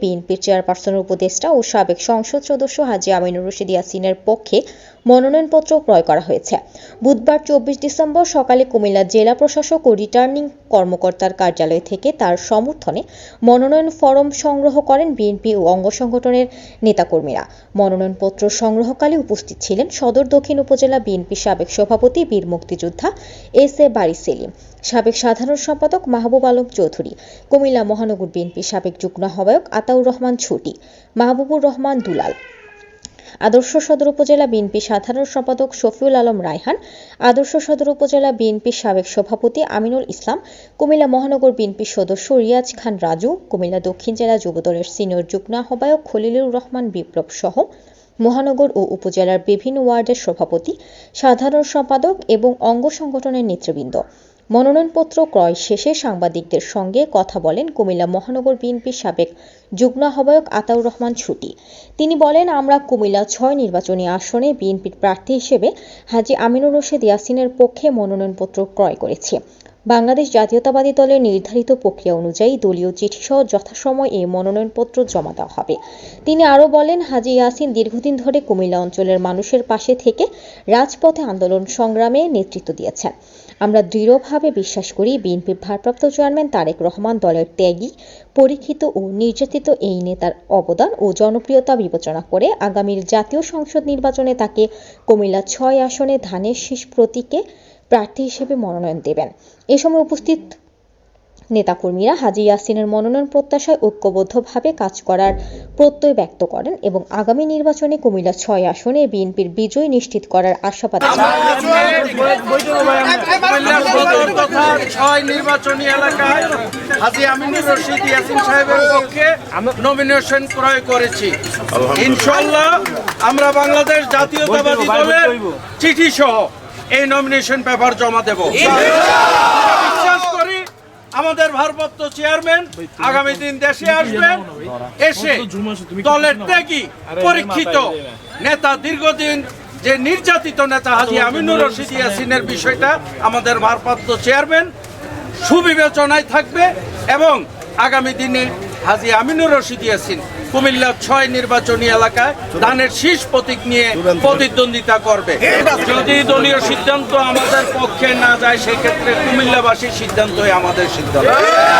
বিএনপির চেয়ারপারসনের উপদেষ্টা ও সাবেক সংসদ সদস্য হাজী আমিনুর রশিদ ইয়াসিনের পক্ষে মনোনয়নপত্র ক্রয় করা হয়েছে। বুধবার চব্বিশ ডিসেম্বর সকালে কুমিল্লা জেলা প্রশাসক ও রিটার্নিং কর্মকর্তার কার্যালয় থেকে তার সমর্থনে মনোনয়ন ফরম সংগ্রহ করেন বিএনপি ও অঙ্গ সংগঠনের নেতাকর্মীরা। মনোনয়নপত্র সংগ্রহকালে উপস্থিত ছিলেন সদর দক্ষিণ উপজেলা বিএনপি সাবেক সভাপতি বীর মুক্তিযোদ্ধা এস এ বারি সেলিম, সাবেক সাধারণ সম্পাদক মাহবুব আলম চৌধুরী, কুমিল্লা মহানগর বিএনপি সাবেক যুগ্ম আহ্বায়ক আতাউর রহমান ছুটি, মাহবুবুর রহমান দুলাল। আদর্শ সদর উপজেলা বিএনপি সাধারণ সম্পাদক শফিউল আলম রায়হান, আদর্শ সদর উপজেলা বিএনপির সাবেক সভাপতি আমিনুল ইসলাম, কুমিল্লা মহানগর বিএনপির সদস্য রিয়াজ খান রাজু, কুমিল্লা দক্ষিণ জেলা যুবদলের সিনিয়র যুগ্ম আহ্বায়ক খলিলুর রহমান বিপ্লব সহ মহানগর ও উপজেলার বিভিন্ন ওয়ার্ডের সভাপতি, সাধারণ সম্পাদক এবং অঙ্গ সংগঠনের নেতৃবৃন্দ। মনোনয়নপত্র ক্রয় শেষে সাংবাদিকদের সঙ্গে কথা বলেন কুমিল্লা মহানগর বিএনপির সাবেক যুগ্ম আহ্বায়ক আতাউর রহমান ছুটি। তিনি বলেন, আমরা কুমিল্লা ছয় নির্বাচনী আসনে বিএনপির প্রার্থী হিসেবে হাজি আমিনুর রশিদ ইয়াসিনের পক্ষে মনোনয়নপত্র ক্রয় করেছি। বাংলাদেশ জাতীয়তাবাদী দলের নির্ধারিত প্রক্রিয়া অনুযায়ী দলীয় চিঠিসহ যথাসময় এই মনোনয়নপত্র জমা দেওয়া হবে। তিনি আরও বলেন, হাজী ইয়াসিন দীর্ঘদিন ধরে কুমিল্লা অঞ্চলের মানুষের পাশে থেকে রাজপথে আন্দোলন সংগ্রামে নেতৃত্ব দিয়েছেন। আমরা দৃঢ়ভাবে বিশ্বাস করি বিএনপির ভারপ্রাপ্ত চেয়ারম্যান তারেক রহমান দলের ত্যাগী, পরীক্ষিত ও নির্যাতিত এই নেতার অবদান ও জনপ্রিয়তা বিবেচনা করে আগামীর জাতীয় সংসদ নির্বাচনে তাকে কুমিল্লা ছয় আসনে ধানের শীষ প্রতীকে প্রার্থী হিসেবে মনোনয়ন দেবেন। এ সময় উপস্থিত নেতাকর্মীরা হাজী ইয়াসিনের মনোনয়ন প্রত্যাশায় ঐক্যবদ্ধভাবে কাজ করার প্রত্যয় ব্যক্ত করেন এবং আগামী নির্বাচনে কুমিল্লা ছয় আসনে বিএনপির বিজয় নিশ্চিত করার আশাবাদ জানান। কুমিল্লা সদর তথা ছয় নির্বাচনী এলাকায় হাজী আমিনুর রশিদ ইয়াসিন সাহেবের পক্ষে নমিনেশন ক্রয় করেছি ইনশাল্লাহ আমরা বাংলাদেশ জাতীয়তাবাদী দলের চিঠি সহ এই নমিনেশন পেপার জমা দেব। বিশ্বাস করি আমাদের ভারপ্রাপ্ত চেয়ারম্যান আগামী দিন দেশে আসবেন এসে দলের ত্যাগী পরীক্ষিত নেতা দীর্ঘদিন যে নির্যাতিত নেতা হাজি আমিনুর রশিদ ইয়াসিনের বিষয়টা আমাদের ভারপ্রাপ্ত চেয়ারম্যান সুবিবেচনায় থাকবে এবং আগামী দিনে হাজি আমিনুর রশিদ ইয়াসিন কুমিল্লা ছয় নির্বাচনী এলাকায় ধানের শীষ প্রতীক নিয়ে প্রতিদ্বন্দ্বিতা করবে। যদি দলীয় সিদ্ধান্ত আমাদের পক্ষে না যায় সেক্ষেত্রে কুমিল্লাবাসীর সিদ্ধান্তই আমাদের সিদ্ধান্ত।